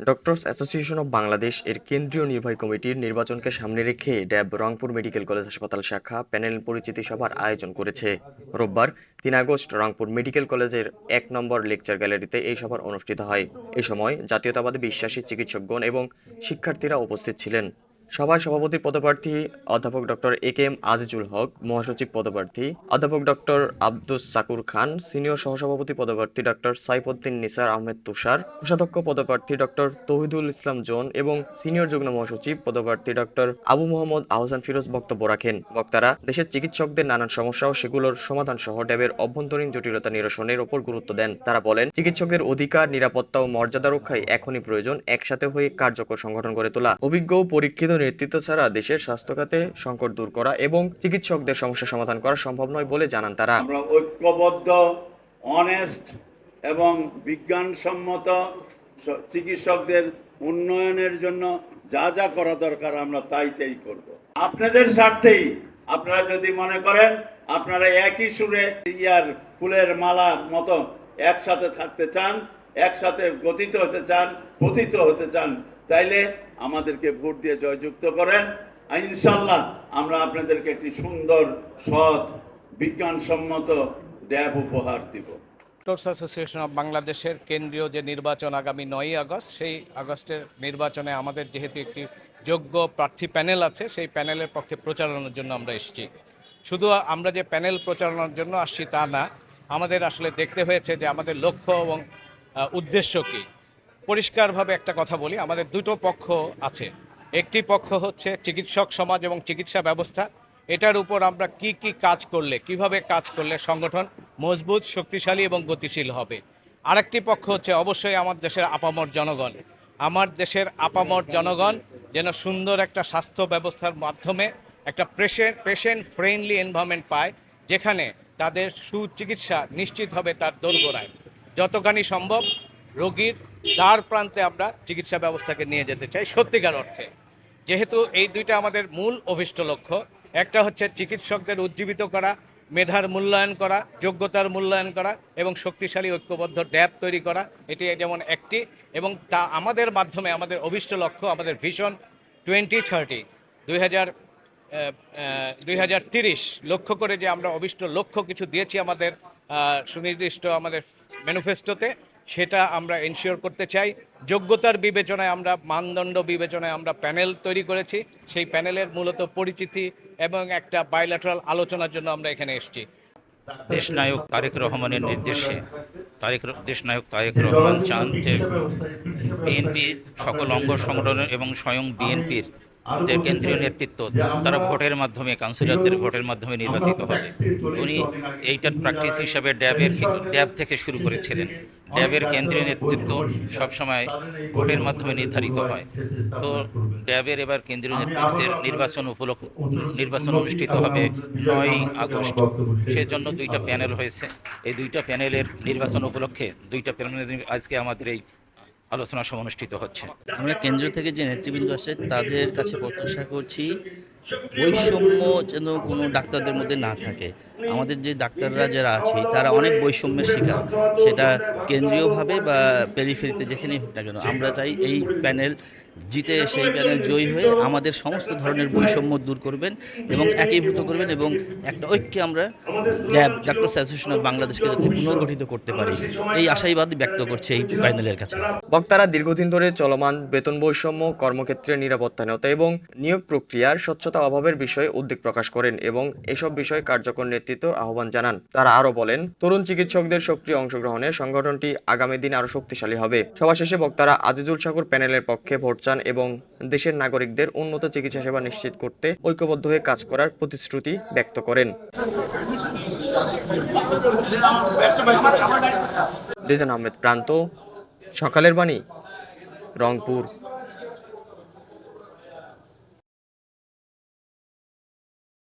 Doctors association of Bangladesh এর কেন্দ্রীয় নির্বাহী কমিটির নির্বাচনকে সামনে রেখে ড্যাব রংপুর মেডিকেল কলেজ হাসপাতাল শাখা প্যানেল পরিচিতি সভার আয়োজন করেছে। রোববার তিন আগস্ট রংপুর মেডিকেল কলেজের এক নম্বর লেকচার গ্যালারিতে এই সভার অনুষ্ঠিত হয়। এ সময় জাতীয়তাবাদী বিশ্বাসী চিকিৎসকগণ এবং শিক্ষার্থীরা উপস্থিত ছিলেন। সভায় সভাপতি পদপ্রার্থী অধ্যাপক doctor A K M Azizul Haque, মহাসচিব পদপ্রার্থী অধ্যাপক ডক্টর আব্দুস সাকুর খান, সিনিয়র সহসভাপতি পদপ্রার্থী ডক্টর সাইফুদ্দিন নিসার আহমেদ তুষার, কোষাধ্যক্ষ পদপ্রার্থী ডক্টর তহিদুল ইসলাম জোন এবং সিনিয়র যুগ্ম মহাসচিব পদপ্রার্থী ডক্টর আবু মোহাম্মদ আহসান ফিরোজ বক্তব্য রাখেন। বক্তারা, দেশের চিকিৎসকদের নানান সমস্যা ও সেগুলোর সমাধান সহ ড্যাবের অভ্যন্তরীণ জটিলতা নিরসনের ওপর গুরুত্ব দেন। তারা বলেন চিকিৎসকদের অধিকার, নিরাপত্তা ও মর্যাদা রক্ষায় এখনই প্রয়োজন, একসাথে হয়ে কার্যকর সংগঠন গড়ে তোলা। অভিজ্ঞ পরীক্ষিত নেতৃত্ব ছাড়া দেশের স্বাস্থ্য খাতে সংকট দূর করা এবং চিকিৎসকদের সমস্যা সমাধান করা সম্ভব নয় বলে জানান তারা। আমরা ঐক্যবদ্ধ অনেস্ট এবং বিজ্ঞানসম্মত চিকিৎসকদের উন্নয়নের জন্য যা যা করা দরকার আমরা তাই তাই করব। আপনাদের স্বার্থেই আপনারা যদি মনে করেন আপনারা একই সুরে ইয়ার ফুলের মালার মতো একসাথে থাকতে চান, একসাথে গতিত হতে চান, পতিত হতে চান, তাইলে আমাদেরকে ভোট দিয়ে জয়যুক্ত করেন। ইনশাল্লাহ আমরা আপনাদেরকে একটি সুন্দর, সৎ, বিজ্ঞানসম্মত ড্যাব উপহার দিব। ডক্টরস অ্যাসোসিয়েশন অফ বাংলাদেশের কেন্দ্রীয় যে নির্বাচন আগামী নয়ই আগস্ট, সেই আগস্টের নির্বাচনে আমাদের যেহেতু একটি যোগ্য প্রার্থী প্যানেল আছে, সেই প্যানেলের পক্ষে প্রচারণার জন্য আমরা এসেছি। শুধু আমরা যে প্যানেল প্রচারণার জন্য আসছি তা না, আমাদের আসলে দেখতে হয়েছে যে আমাদের লক্ষ্য এবং উদ্দেশ্য কী। পরিষ্কারভাবে একটা কথা বলি, আমাদের দুটো পক্ষ আছে। একটি পক্ষ হচ্ছে চিকিৎসক সমাজ এবং চিকিৎসা ব্যবস্থা। এটার উপর আমরা কি কি কাজ করলে, কীভাবে কাজ করলে সংগঠন মজবুত, শক্তিশালী এবং গতিশীল হবে। আরেকটি পক্ষ হচ্ছে অবশ্যই আমার দেশের আপামর জনগণ। আমার দেশের আপামর জনগণ যেন সুন্দর একটা স্বাস্থ্য ব্যবস্থার মাধ্যমে একটা পেশেন্ট পেশেন্ট ফ্রেন্ডলি এনভায়রনমেন্ট পায়, যেখানে তাদের সুচিকিৎসা নিশ্চিত হবে তার দোরগোড়ায় যতখানি সম্ভব রোগীর দ্বার প্রান্তে আমরা চিকিৎসা ব্যবস্থাকে নিয়ে যেতে চাই সত্যিকার অর্থে। যেহেতু এই দুইটা আমাদের মূল অভিষ্ট লক্ষ্য, একটা হচ্ছে চিকিৎসকদের উজ্জীবিত করা, মেধার মূল্যায়ন করা, যোগ্যতার মূল্যায়ন করা এবং শক্তিশালী ঐক্যবদ্ধ ড্যাব তৈরি করা, এটি যেমন একটি এবং তা আমাদের মাধ্যমে, আমাদের অভিষ্ট লক্ষ্য, আমাদের ভিশন টোয়েন্টি থার্টি দুই হাজার দুই হাজার তিরিশ লক্ষ্য করে যে আমরা অভিষ্ট লক্ষ্য কিছু দিয়েছি আমাদের সুনির্দিষ্ট আমাদের ম্যানিফেস্টোতে। সেটা আমরা এনশিওর করতে চাই। যোগ্যতার বিবেচনায় আমরা, মানদণ্ড বিবেচনায় আমরা প্যানেল তৈরি করেছি। সেই প্যানেলের মূলত পরিচিতি এবং একটা বাইল্যাটারাল আলোচনার জন্য আমরা এখানে এসেছি। দেশনায়ক তারেক রহমানের নির্দেশে তারেক দেশনায়ক তারেক রহমান চান যে বিএনপির সকল অঙ্গ সংগঠন এবং স্বয়ং বিএনপির যে কেন্দ্রীয় নেতৃত্ব, তারা ভোটের মাধ্যমে, কাউন্সিলরদের ভোটের মাধ্যমে নির্বাচিত হবে। উনি এইটার প্র্যাকটিস হিসাবে ড্যাবের ড্যাব থেকে শুরু করেছিলেন। ড্যাবের কেন্দ্রীয় নেতৃত্ব সবসময় ভোটের মাধ্যমে নির্ধারিত হয়। তো ড্যাবের এবার কেন্দ্রীয় নেতৃত্বের নির্বাচন উপলক্ষ, নির্বাচন অনুষ্ঠিত হবে নয় আগস্ট। সেজন্য দুইটা প্যানেল হয়েছে। এই দুইটা প্যানেলের নির্বাচন উপলক্ষে দুইটা প্যানেলের আজকে আমাদের এই আলোচনা সভা অনুষ্ঠিত হচ্ছে। আমরা কেন্দ্র থেকে যে নেতৃবৃন্দ আসছে তাদের কাছে প্রত্যাশা করছি বৈষম্য যেন কোনো ডাক্তারদের মধ্যে না থাকে। আমাদের যে ডাক্তাররা যারা আছে, তারা অনেক বৈষম্যের শিকার। সেটা কেন্দ্রীয়ভাবে বা পেরিফেরিতে যেখানেই হোক না কেন, আমরা চাই এই প্যানেল জিতে, সেই প্যানেল জয়ী হয়ে আমাদের সমস্ত ধরনের বৈষম্য দূর করবেন এবং একীভূত করবেন এবং একটা ঐক্যে আমরা ড্যাব ডাক্তার অ্যাসোসিয়েশন অফ বাংলাদেশকে যাতে পুনর্গঠিত করতে পারি। এই আশাইবাদ ব্যক্ত করছে এই প্যানেলের কাছে। বক্তারা দীর্ঘদিন ধরে চলমান বেতন বৈষম্য কর্মক্ষেত্রে নিরাপত্তা নিরাপত্তাহীনতা এবং নিয়োগ প্রক্রিয়ার স্বচ্ছতা অভাবের বিষয়ে উদ্বেগ প্রকাশ করেন এবং এসব বিষয়ে কার্যকর নেতৃত্ব আহ্বান জানান। তারা আরও বলেন, তরুণ চিকিৎসকদের সক্রিয় অংশগ্রহণে সংগঠনটি আগামী দিন আরও শক্তিশালী হবে। সভা শেষে বক্তারা আজিজুল ঠাকুর প্যানেলের পক্ষে ভোট চান এবং দেশের নাগরিকদের উন্নত চিকিৎসা সেবা নিশ্চিত করতে ঐক্যবদ্ধ হয়ে কাজ করার প্রতিশ্রুতি ব্যক্ত করেন। রিজান আহমেদ প্রান্ত, সকালের বাণী, রংপুর।